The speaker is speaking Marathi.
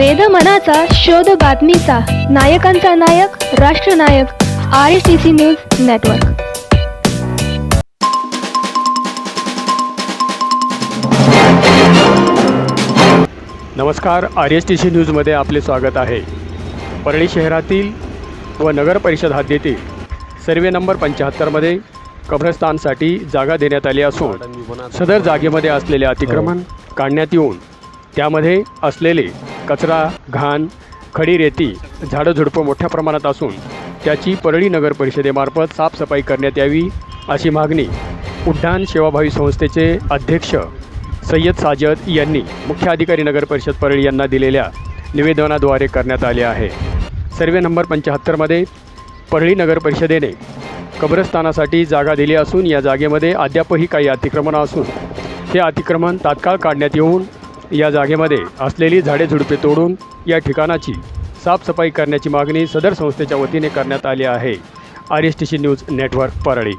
वेद मनाचा शोध बातमीचा. नायकांचा नायक राष्ट्रनायक R S T C news network नमस्कार आर एस टी सी न्यूजमध्ये आपले स्वागत आहे. परळी शहरातील व नगर परिषद हद्दीतील सर्वे नंबर पंच्याहत्तरमध्ये कब्रस्तानसाठी जागा देण्यात आली असून सदर जागेमध्ये असलेले अतिक्रमण काढण्यात येऊन त्यामध्ये असलेले कचरा घाण खडी रेती झाडं झुडपं मोठ्या प्रमाणात असून त्याची परळी नगर परिषदेमार्फत साफसफाई करण्यात यावी अशी मागणी उड्डाण सेवाभावी संस्थेचे अध्यक्ष सय्यद साजद यांनी मुख्य अधिकारी नगर परिषद परळी यांना दिलेल्या निवेदनाद्वारे करण्यात आले आहे. सर्वे नंबर पंच्याहत्तरमध्ये परळी नगर परिषदेने कब्रस्तानासाठी जागा दिली असून या जागेमध्ये अद्यापही काही अतिक्रमणं असून हे अतिक्रमण तात्काळ काढण्यात येऊन या जागेमध्ये असलेली झाडे झुडपे तोडून या ठिकाणाची साफसफाई करण्याची मागणी सदर संस्थेच्या वतीने करण्यात आली आहे. R S T C news network Parli.